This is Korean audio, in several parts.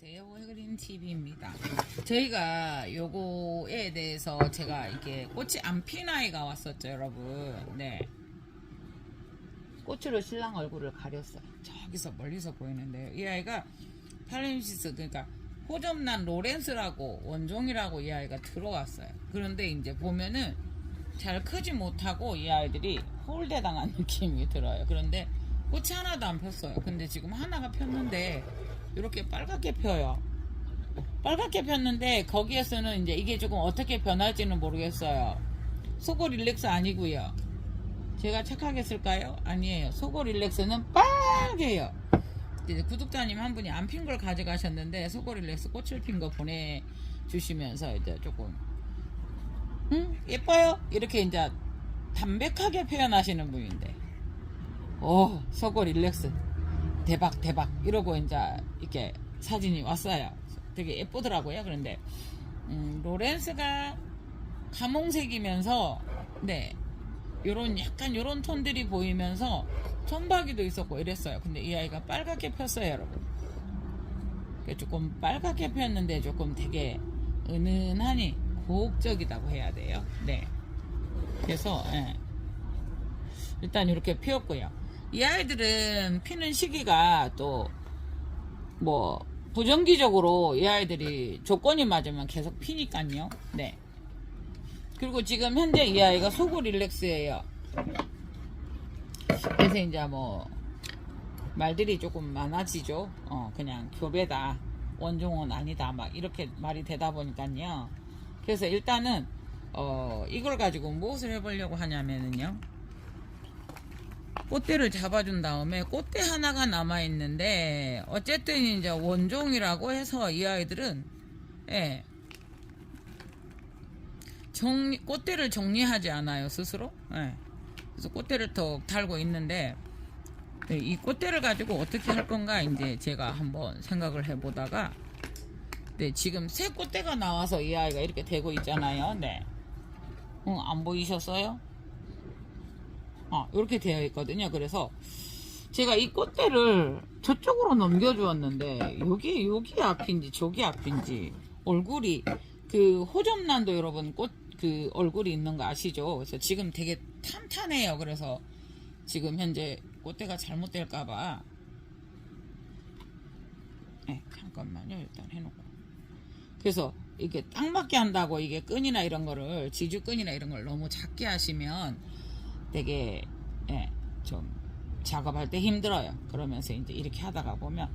안녕하세요. 해그린 TV입니다. 저희가 요거에 대해서 제가 이게 꽃이 안 핀 아이가 왔었죠, 여러분. 네. 꽃으로 신랑 얼굴을 가렸어요. 저기서 멀리서 보이는데요. 이 아이가 팔렌시스 그러니까 호접난 로렌스라고 원종이라고 이 아이가 들어왔어요. 그런데 이제 보면은 잘 크지 못하고 이 아이들이 홀대 당한 느낌이 들어요. 그런데 꽃이 하나도 안 폈어요. 근데 지금 하나가 폈는데 이렇게 빨갛게 펴요. 빨갛게 폈는데 거기에서는 이제 이게 조금 어떻게 변할지는 모르겠어요. 속옷 릴렉스 아니고요. 제가 착하게 쓸까요? 아니에요. 속옷 릴렉스는 빨개요. 구독자님 한 분이 안 핀 걸 가져가셨는데 속옷 릴렉스 꽃을 핀 거 보내주시면서 이제 조금 응 예뻐요 이렇게 이제 담백하게 표현하시는 분인데 오 속옷 릴렉스 대박 대박 이러고 이제 이렇게 사진이 왔어요. 되게 예쁘더라고요. 그런데 음, 로렌스가 감홍색이면서 네 요런 약간 요런 톤들이 보이면서 천박이도 있었고 이랬어요. 근데 이 아이가 빨갛게 폈어요, 여러분. 그게 조금 빨갛게 폈는데 조금 되게 은은하니 고혹적이다고 해야 돼요. 네. 그래서 예. 일단 이렇게 피었고요. 이 아이들은 피는 시기가 또 뭐 부정기적으로 이 아이들이 조건이 맞으면 계속 피니까요. 네. 그리고 지금 현재 이 아이가 소구 릴렉스예요. 그래서 이제 뭐 말들이 조금 많아지죠. 어 그냥 교배다 원종은 아니다 막 이렇게 말이 되다 보니까요. 그래서 일단은 어 이걸 가지고 무엇을 해보려고 하냐면은요. 꽃대를 잡아준 다음에 꽃대 하나가 남아 있는데 어쨌든 이제 원종이라고 해서 이 아이들은 예. 정리 꽃대를 정리하지 않아요 스스로? 예. 그래서 꽃대를 더 달고 있는데 네, 이 꽃대를 가지고 어떻게 할 건가 이제 제가 한번 생각을 해보다가 네 지금 새 꽃대가 나와서 이 아이가 이렇게 되고 있잖아요. 네. 응, 안 보이셨어요? 어, 이렇게 되어 있거든요. 그래서 제가 이 꽃대를 저쪽으로 넘겨주었는데 여기 여기 앞인지 저기 앞인지 얼굴이 그 호접란도 여러분 꽃 그 얼굴이 있는 거 아시죠? 그래서 지금 되게 탄탄해요. 그래서 지금 현재 꽃대가 잘못될까봐 네, 잠깐만요. 일단 해놓고 그래서 이게 딱 맞게 한다고 이게 끈이나 이런 거를 지주 끈이나 이런 걸 너무 작게 하시면 되게 예, 좀 작업할 때 힘들어요. 그러면서 이제 이렇게 하다가 보면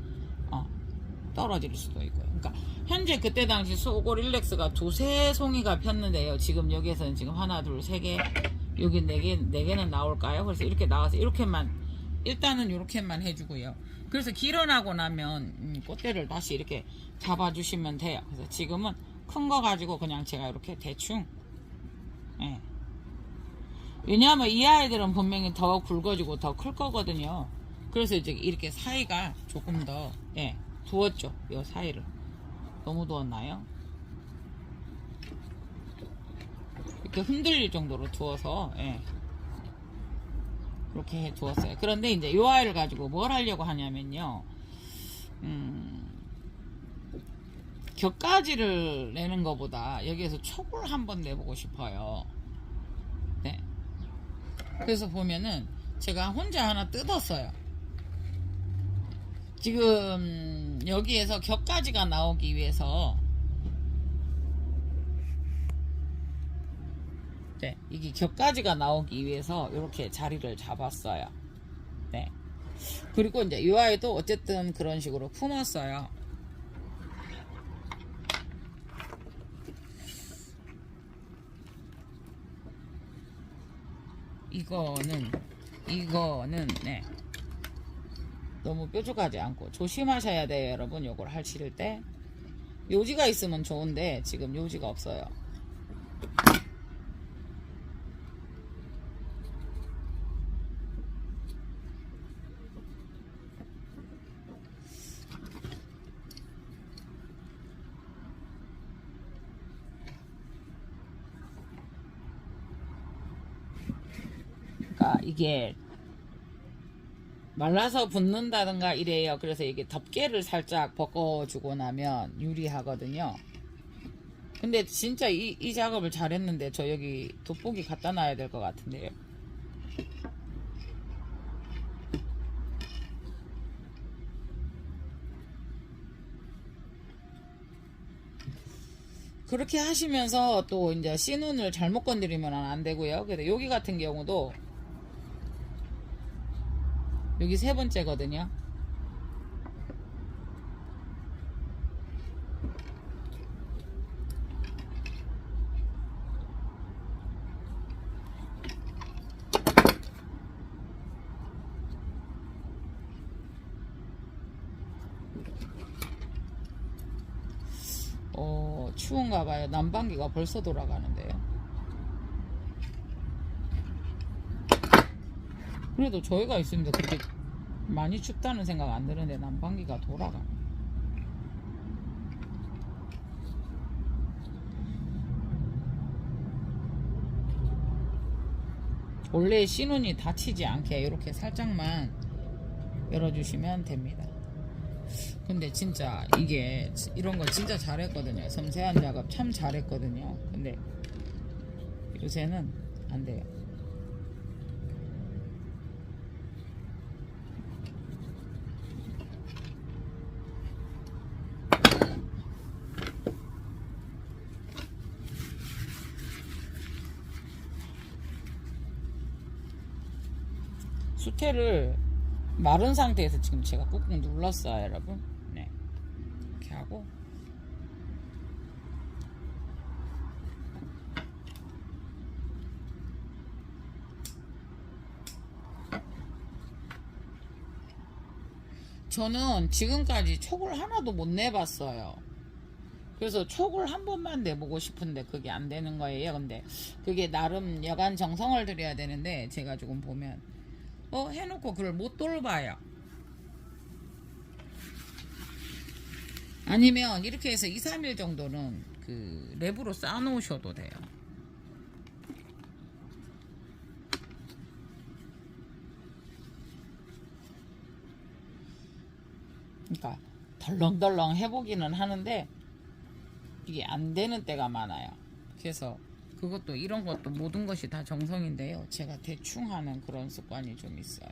어, 떨어질 수도 있고요. 그러니까 현재 그때 당시 소고 릴렉스가 두세 송이가 폈는데요. 지금 여기에서는 지금 하나, 둘, 세 개, 여기 네 개, 네 개는 나올까요? 그래서 이렇게 나와서 이렇게만 일단은 이렇게만 해주고요. 그래서 길어나고 나면 음, 꽃대를 다시 이렇게 잡아주시면 돼요. 그래서 지금은 큰 거 가지고 그냥 제가 이렇게 대충 예. 왜냐하면 이 아이들은 분명히 더 굵어지고 더 클 거거든요. 그래서 이제 이렇게 사이가 조금 더, 예, 두었죠. 이 사이를. 너무 두었나요? 이렇게 흔들릴 정도로 두어서, 예. 그렇게 해 두었어요. 그런데 이제 이 아이를 가지고 뭘 하려고 하냐면요. 음, 격가지를 내는 것보다 여기에서 촉을 한번 내보고 싶어요. 네. 그래서 보면은 제가 혼자 하나 뜯었어요. 지금 여기에서 격가지가 나오기 위해서 네, 이게 격가지가 나오기 위해서 이렇게 자리를 잡았어요. 네. 그리고 이제 이 아이도 어쨌든 그런 식으로 품었어요. 이거는 이거는 네. 너무 뾰족하지 않고 조심하셔야 돼요 여러분. 요걸 하실 때. 요지가 있으면 좋은데 지금 요지가 없어요 이게 말라서 붓는다든가 이래요. 그래서 이게 덮개를 살짝 벗겨주고 나면 유리하거든요. 근데 진짜 이, 이 작업을 잘했는데 저 여기 돋보기 갖다 놔야 될 것 같은데요. 그렇게 하시면서 또 이제 신운을 잘못 건드리면 안 되고요. 그래서 여기 같은 경우도 여기 세 번째거든요. 어, 추운가 봐요. 난방기가 벌써 돌아가는데요. 그래도 저희가 있으면 그렇게 많이 춥다는 생각 안 드는데 난방기가 돌아가. 원래 신혼이 다치지 않게 이렇게 살짝만 열어주시면 됩니다. 근데 진짜 이게 이런 거 진짜 잘했거든요. 섬세한 작업 참 잘했거든요. 근데 요새는 안 돼요. 수태를 마른 상태에서 지금 제가 꾹꾹 눌렀어요, 여러분. 네. 이렇게 하고. 저는 지금까지 촉을 하나도 못 내봤어요. 그래서 촉을 한 번만 내보고 싶은데 그게 안 되는 거예요. 근데 그게 나름 여간 정성을 들여야 되는데 제가 조금 보면 어 해놓고 그걸 못 돌봐요. 아니면 이렇게 해서 2, 3일 정도는 그 랩으로 쌓아놓으셔도 돼요. 그러니까 덜렁덜렁 해보기는 하는데 이게 안 되는 때가 많아요. 그래서 그것도 이런 것도 모든 것이 다 정성인데요. 제가 대충 하는 그런 습관이 좀 있어요.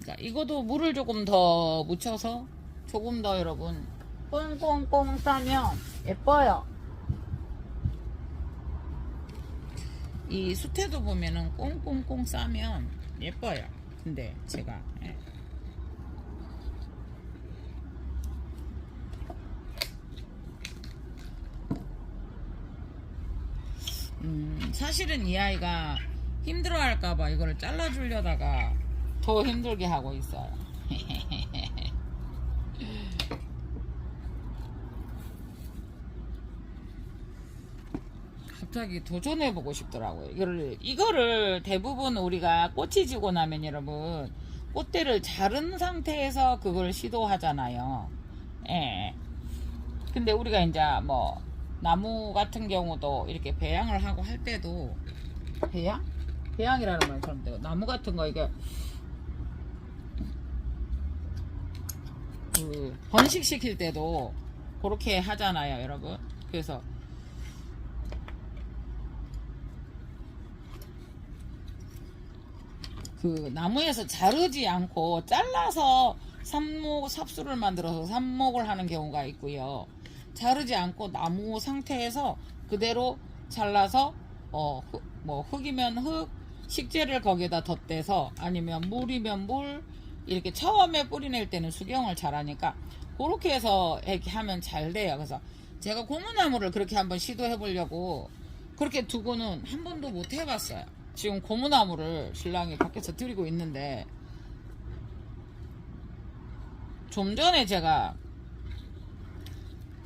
그러니까 이것도 물을 조금 더 묻혀서 조금 더 여러분 꽁꽁꽁 싸면 예뻐요. 이 수태도 보면은 꽁꽁꽁 싸면 예뻐요. 근데 제가 예. 음, 사실은 이 아이가 힘들어할까봐 이거를 잘라주려다가 더 힘들게 하고 있어요. 갑자기 도전해보고 싶더라고요. 이거를, 이거를 대부분 우리가 꽃이 지고 나면 여러분, 꽃대를 자른 상태에서 그걸 시도하잖아요. 예. 근데 우리가 이제 뭐, 나무 같은 경우도 이렇게 배양을 하고 할 때도, 배양? 배양이라는 말 처럼 돼요. 나무 같은 거 이게, 그, 번식시킬 때도 그렇게 하잖아요, 여러분. 그래서, 그 나무에서 자르지 않고 잘라서 삽목 삽수를 만들어서 삽목을 하는 경우가 있고요. 자르지 않고 나무 상태에서 그대로 잘라서 어뭐 흙이면 흙 식재를 거기에다 덧대서 아니면 물이면 물 이렇게 처음에 뿌리낼 때는 수경을 잘하니까 그렇게 해서 이렇게 하면 잘 돼요. 그래서 제가 고무나무를 그렇게 한번 시도해 보려고 그렇게 두고는 한 번도 못 해봤어요. 지금 고무나무를 신랑이 밖에서 드리고 있는데 좀 전에 제가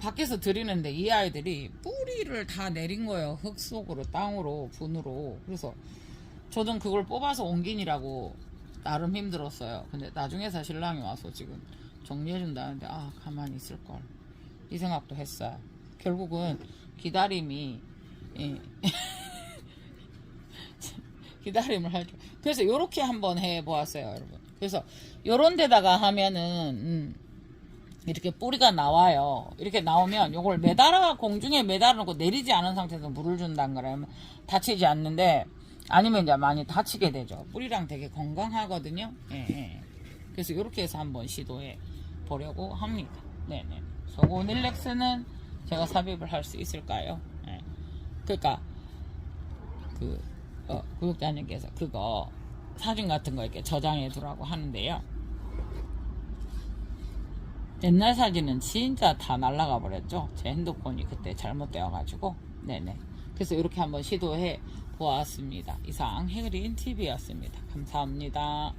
밖에서 드리는데 이 아이들이 뿌리를 다 내린 거예요. 흙 속으로, 땅으로, 분으로. 그래서 저는 그걸 뽑아서 옮기니라고 나름 힘들었어요. 근데 나중에서 신랑이 와서 지금 정리해준다는데 아 가만히 있을걸 이 생각도 했어요. 결국은 기다림이 예. 기다림을 할 줄. 그래서 요렇게 한번 해 보았어요, 여러분. 그래서 요런 데다가 하면은 음, 이렇게 뿌리가 나와요. 이렇게 나오면 요걸 매달아 공중에 매달아 놓고 내리지 않은 상태에서 물을 준다는 거라면 다치지 않는데 아니면 이제 많이 다치게 되죠. 뿌리랑 되게 건강하거든요. 예, 예. 그래서 이렇게 해서 한번 시도해 보려고 합니다. 네네. 소고 닐렉스는 제가 삽입을 할 수 있을까요? 예. 그러니까 그 어, 구독자님께서 그거 사진 같은 거 이렇게 저장해 두라고 하는데요. 옛날 사진은 진짜 다 날라가 버렸죠. 제 핸드폰이 그때 잘못되어가지고. 네네. 그래서 이렇게 한번 시도해 보았습니다. 이상 해그린 TV였습니다. 감사합니다.